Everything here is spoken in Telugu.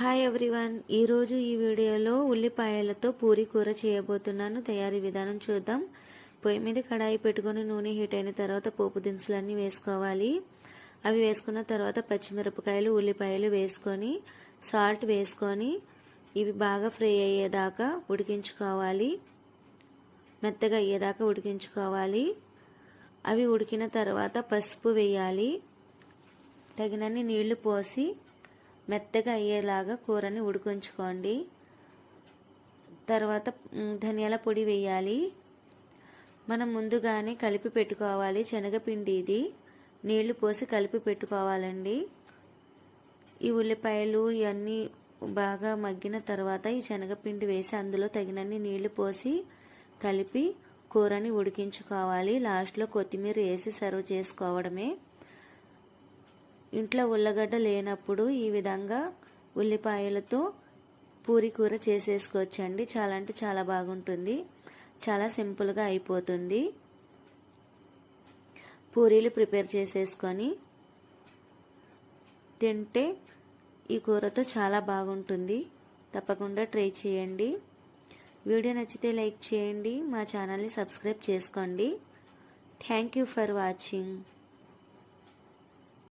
హాయ్ ఎవ్రీవన్ ఈరోజు ఈ వీడియోలో ఉల్లిపాయలతో పూరి కూర చేయబోతున్నాను. తయారీ విధానం చూద్దాం. పొయ్యి మీద కడాయి పెట్టుకొని నూనె హీట్ అయిన తర్వాత పోపు దినుసులన్నీ వేసుకోవాలి. అవి వేసుకున్న తర్వాత పచ్చిమిరపకాయలు ఉల్లిపాయలు వేసుకొని సాల్ట్ వేసుకొని ఇవి బాగా ఫ్రై అయ్యేదాకా ఉడికించుకోవాలి. మెత్తగా అయ్యేదాకా ఉడికించుకోవాలి. అవి ఉడికిన తర్వాత పసుపు వేయాలి. తగినన్ని నీళ్ళు పోసి మెత్తగా అయ్యేలాగా కూరని ఉడికించుకోండి. తర్వాత ధనియాల పొడి వేయాలి. మనం ముందుగానే కలిపి పెట్టుకోవాలి. శనగపిండి ఇది. నీళ్ళు పోసి కలిపి పెట్టుకోవాలండి. ఈ ఉల్లిపాయలు ఇవన్నీ బాగా మగ్గిన తర్వాత ఈ శనగపిండి వేసి అందులో తగినన్ని నీళ్ళు పోసి కలిపి కూరని ఉడికించుకోవాలి. లాస్ట్లో కొత్తిమీర వేసి సర్వ్ చేసుకోవడమే. ఇంట్లో ఉల్లగడ్డ లేనప్పుడు ఈ విధంగా ఉల్లిపాయలతో పూరి కూర చేసేసుకోవచ్చండి. చాలా అంటే చాలా బాగుంటుంది. చాలా సింపుల్గా అయిపోతుంది. పూరీలు ప్రిపేర్ చేసేసుకొని తింటే ఈ కూరతో చాలా బాగుంటుంది. తప్పకుండా ట్రై చేయండి. వీడియో నచ్చితే లైక్ చేయండి. మా ఛానల్ని సబ్స్క్రైబ్ చేసుకోండి. Thank you for watching.